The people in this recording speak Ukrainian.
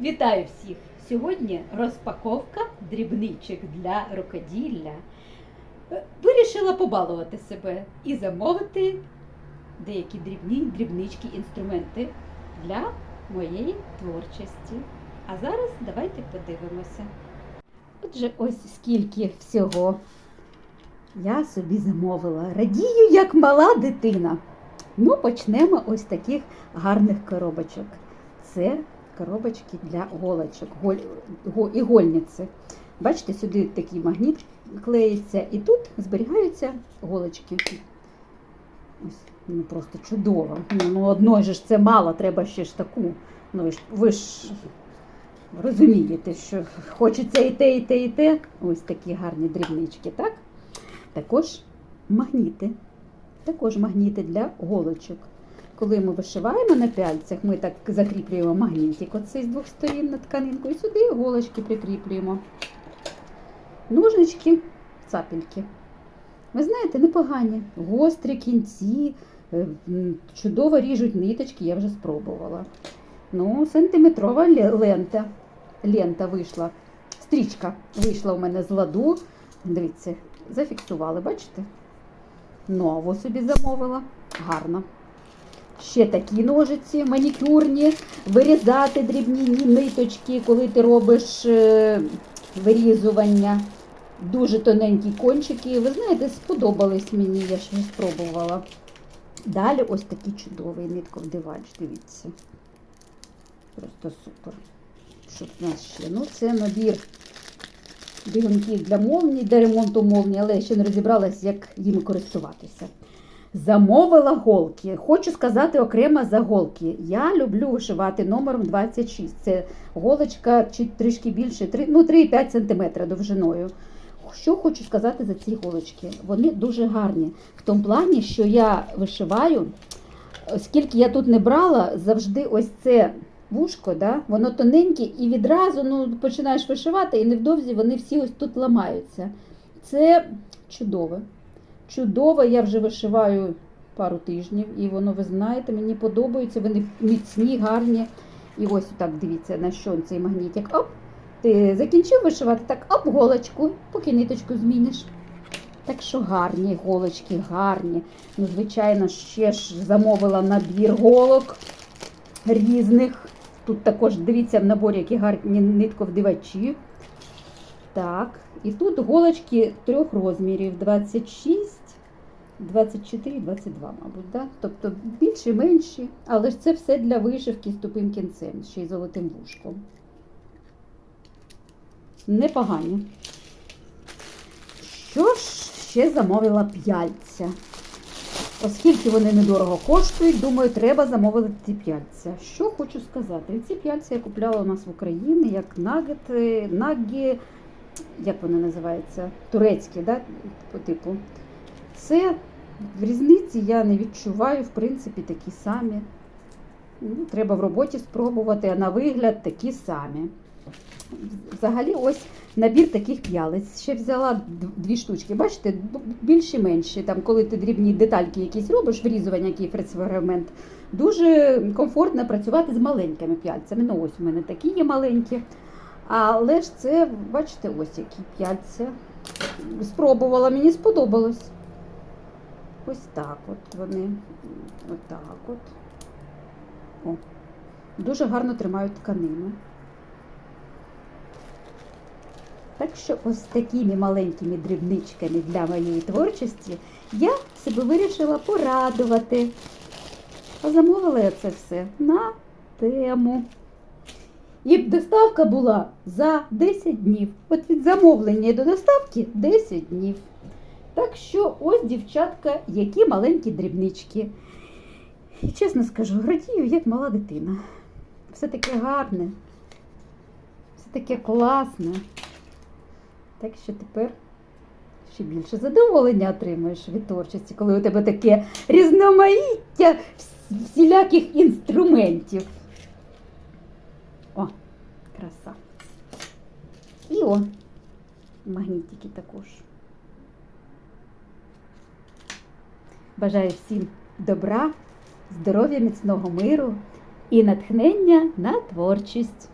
Вітаю всіх! Сьогодні розпаковка дрібничок для рукоділля. Е, Вирішила побалувати себе і замовити деякі дрібні дрібнички інструменти для моєї творчості. А зараз давайте подивимося. Отже, ось скільки всього я собі замовила. Радію, як мала дитина. Ну, почнемо ось таких гарних коробочок. Це коробочки для голочок, голь, го, ігольниці. Бачите, сюди такий магніт клеїться, і тут зберігаються голочки. Ось, ну просто чудово. Ну, ну одної ж це мало, треба ще ж таку. Ну, ви ж розумієте, що хочеться і те, і те, і те. Ось такі гарні дрібнички, так? Також магніти. Також магніти для голочок. Коли ми вишиваємо на пяльцях, ми так закріплюємо магнітик оцей з двох сторін на тканинку і сюди іголочки прикріплюємо. Ножнички, цапельки. Ви знаєте, непогані. Гострі кінці, е, чудово ріжуть ниточки, я вже спробувала. Ну, сантиметрова лента. Лента вийшла. Стрічка вийшла у мене з ладу. Дивіться, зафіксували, бачите? Нову собі замовила. Гарно. Ще такі ножиці манікюрні, вирізати дрібні ниточки, коли ти робиш е, вирізування. Дуже тоненькі кончики. Ви знаєте, сподобались мені, я ще не спробувала. Далі ось такий чудовий нитковдивач, дивіться. Просто супер. Що в нас ще? Ну, це набір бігунків для молній, для ремонту молні, але я ще не розібралась, як їми користуватися. Замовила голки. Хочу сказати окремо за голки. Я люблю вишивати номером 26. Це голочка чи трішки більше, 3, ну 3,5 см довжиною. Що хочу сказати за ці голочки? Вони дуже гарні. В тому плані, що я вишиваю, скільки я тут не брала, завжди ось це вушко, да? воно тоненьке і відразу ну, починаєш вишивати, і невдовзі вони всі ось тут ламаються. Це чудове. Чудово, я вже вишиваю пару тижнів, і воно, ви знаєте, мені подобається, вони міцні, гарні. І ось так дивіться, на що цей магнітик. Оп! Ти закінчив вишивати, так оп, голочку, поки ниточку зміниш. Так що гарні голочки, гарні. Ну, звичайно, ще ж замовила набір голок різних. Тут також дивіться в наборі, які гарні нитковдивачі. Так, і тут голочки трьох розмірів: 26, 24, 22, мабуть. Да? Тобто більші, менші, але ж це все для вишивки з тупим кінцем, ще й золотим вушком. Непогані. Що ж ще замовила п'яльця? Оскільки вони недорого коштують, думаю, треба замовити ці п'яльця. Що хочу сказати? Ці п'яльця я купляла у нас в Україні як нагети, нагі, як вони називаються? Турецькі, да? по типу. Це в різниці я не відчуваю, в принципі, такі самі. Ну, треба в роботі спробувати, а на вигляд такі самі. Взагалі, ось набір таких п'ялиць. Ще взяла дві штучки. Бачите, більші менші. Там, коли ти дрібні детальки якісь робиш, врізування, який дуже комфортно працювати з маленькими п'яльцями. Ну, ось у мене такі є маленькі. Але ж це, бачите, ось які п'яльця. Спробувала, мені сподобалось. Ось так от вони. Ось так от. О. Дуже гарно тримають тканину. Так що ось такими маленькими дрібничками для моєї творчості я себе вирішила порадувати. А замовила я це все на тему. І доставка була за 10 днів. От від замовлення до доставки 10 днів. Так що ось, дівчатка, які маленькі дрібнички. І чесно скажу, радію, як мала дитина. Все таке гарне, все таке класне. Так що тепер ще більше задоволення отримуєш від творчості, коли у тебе таке різноманіття всіляких інструментів. О, краса. І о, магнітики також. Бажаю всім добра, здоров'я, міцного миру і натхнення на творчість.